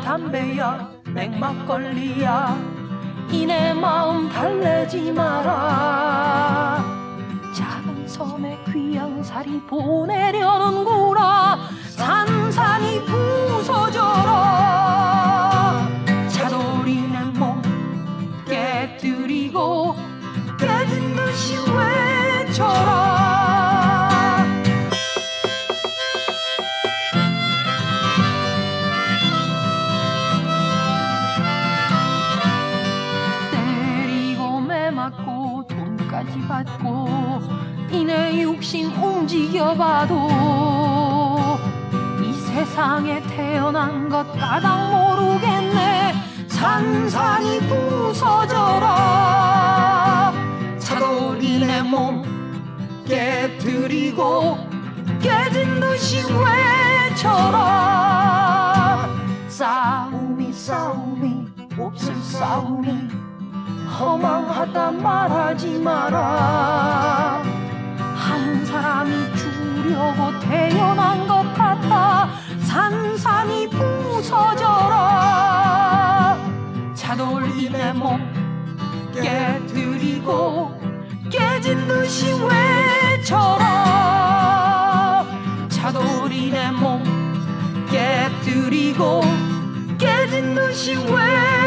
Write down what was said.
담배야 맥막걸리야. 이내 마음 달래지 마라. 작은 섬에 귀한 살이 보내려는구 받고 이내 육신 움직여봐도 이 세상에 태어난 것 까닭 모르겠네. 산산이 부서져라. 차돌이 내몸 깨뜨리고 깨진 듯이 외쳐라 허망하다 말하지 마라. 한 사람이 죽으려고 태어난 것 같다 산산이 부서져라. 차돌이 내몸 깨뜨리고 깨진 듯이 외쳐라. 차돌이 내몸 깨뜨리고 깨진 듯이 외쳐라